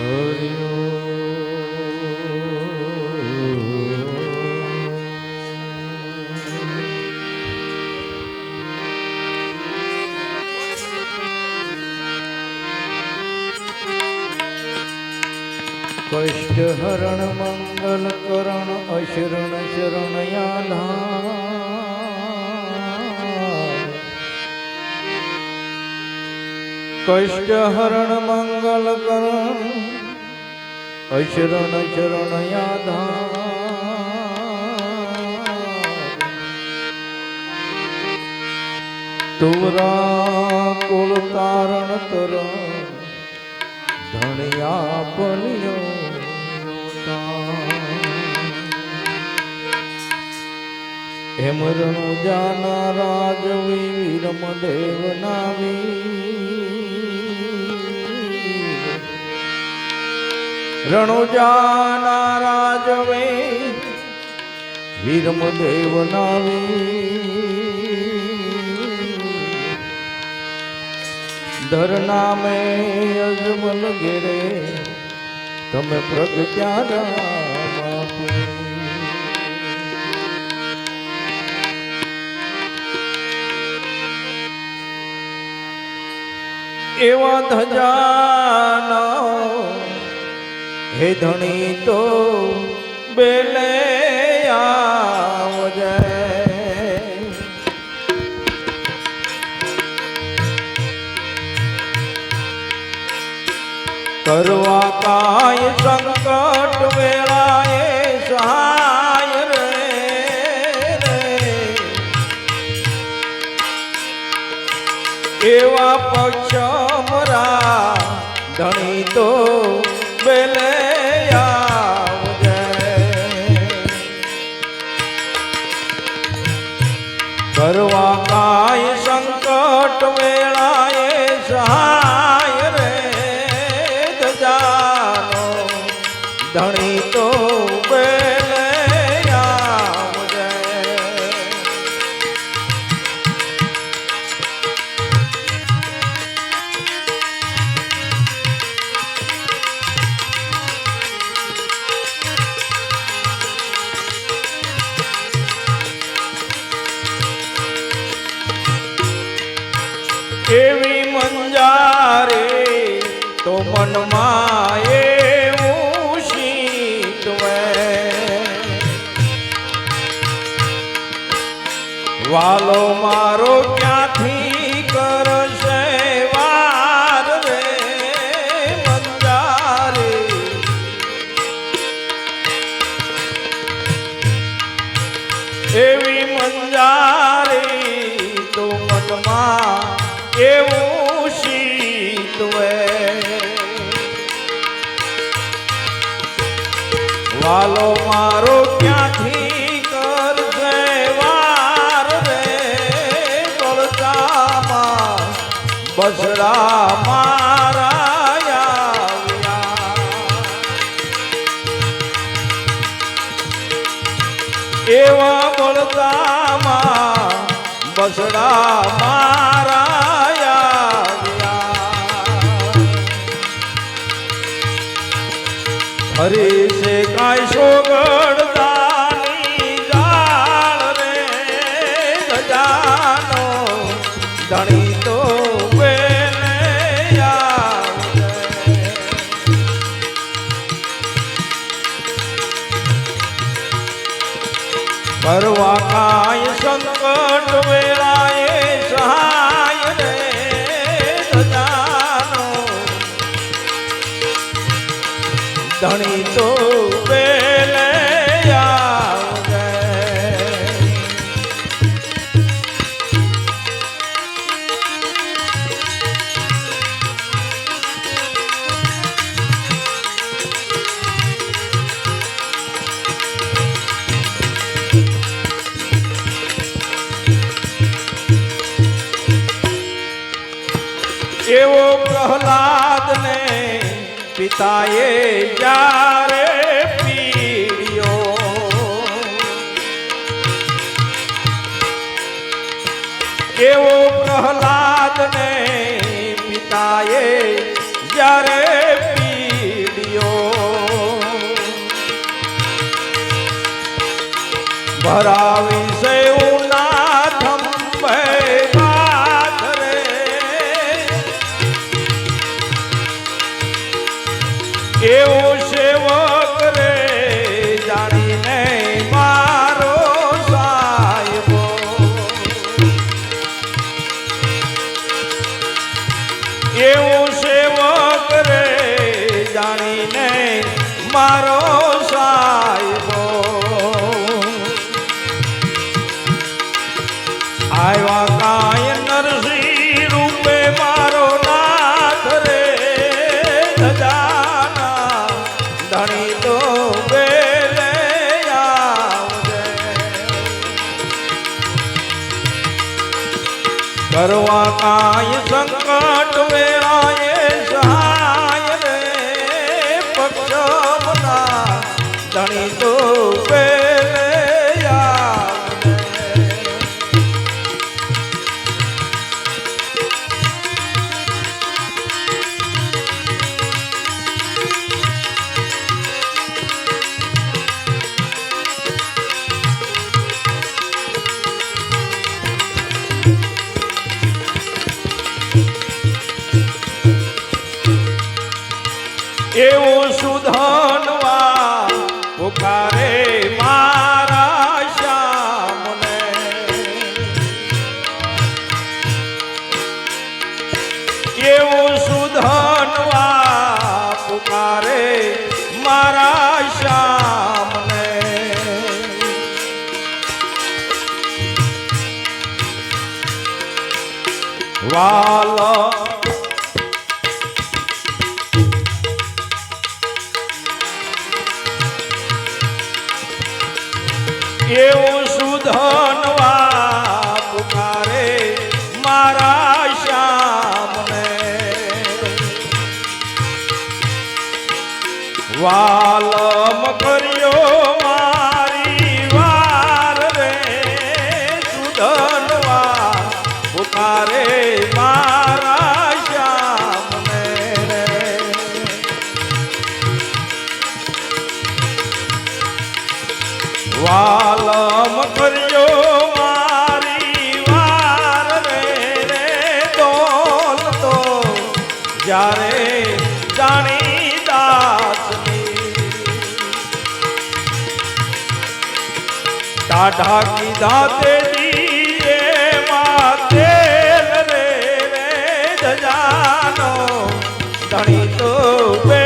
હરિ કષ્ટ હરણ મંગલ કરણ અશરણ શરણ કષ્ટ હરણ મંગલ કરણ અશરણ શરણ યાધા તુરા કુલ તારણ તર ધણિયા પલિયો હેમરણુ જાના રાજવી વીરમ દેવ નાવી રણુ જાના રાજવે વીરમ દેવ નાવી ધરના નામે અજમલ ઘેરે તમે પ્રગટ્યા રામ એવા ધજાના હે ધણી તો બેલે આવજે કરવા કાય સંકટ વેળાએ ધણી તો એવી મંજારે તો મનમાં એવું વાલો મારો ક્યાંથી કરશે વાર રે મંજારે? એવી મંજારી તો મનમાં એવું શીતવે વાલો મારો ક્યાંથી બસડા મારા એવા બળદામાં બસડા મારા. હરી ને પિતાએ જ્યારે પીડ્યો એવો પ્રહલાદને પિતાએ જ્યારે પીડ્યો ભરાવી સેવ મારો એવું સુધનવા પુકારે મારા શ્યામને. એવું સુધનવા પુકારે મારા શ્યામને. વાલા એવું ટાઢા કીધા તે રે જાનો ધણી તો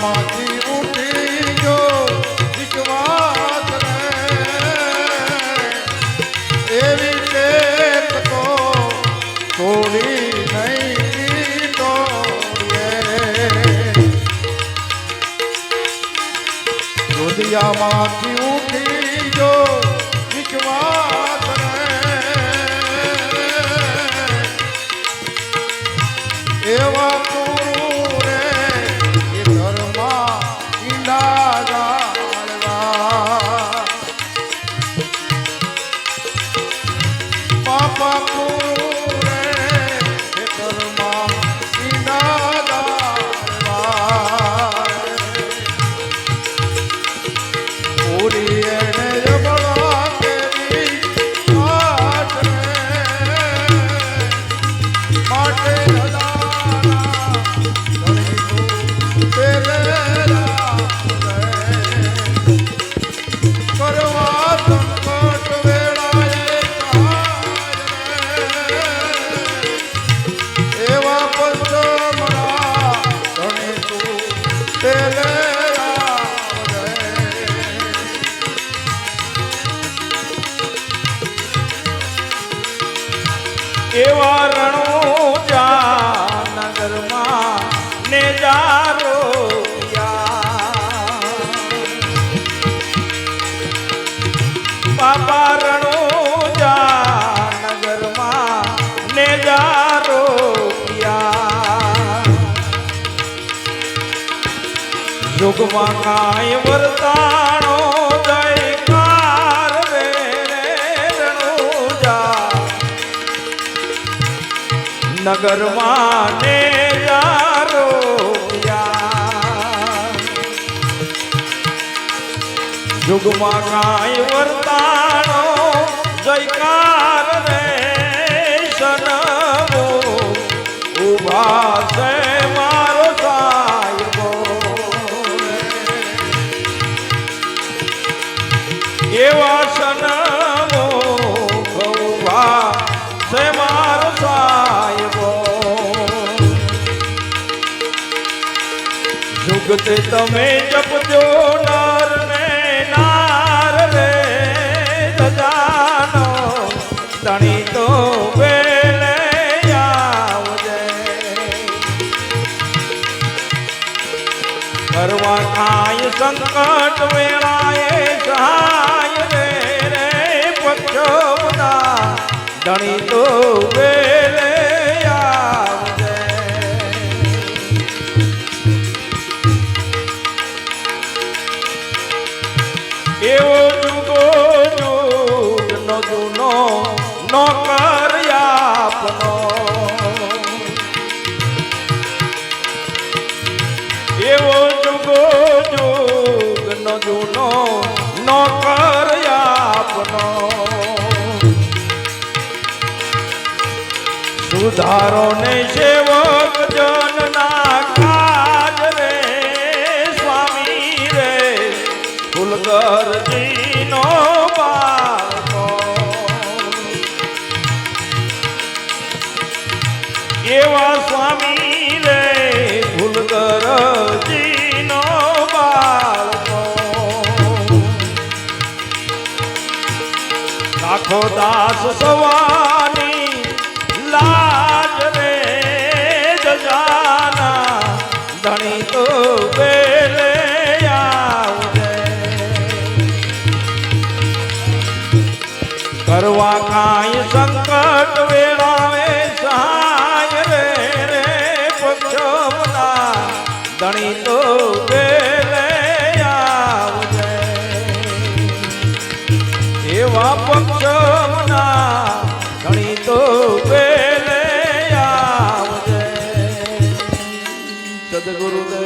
Come on. યુગમાં કાંઈ વરતાણો જયકાર રે રે, રણુજા. નગરમાં ને યારો યુગમાં કાંઈ વર્તાણો જયકાર રે સનમો ઊભા તમે જપજો નર ને નાર રે સજાનો તણી તો વેલે આવજે. કરવા કાય સંકટ વેળાએ સહાય રે રે પક્ષોના ધણી તો વેલે આપનો. એવો જુગો જુગનો જૂનો નોકર આપનો. સુધારો ને સેવક લાખો દાસ સવાની લાજ રે જજાના. ધણી તો બેલે આવજે. કરવા કાંઈ સંકટ વેળાવે સહાય રે રે પક્ષમના ધણી તો બેલે સદગુરુદેવ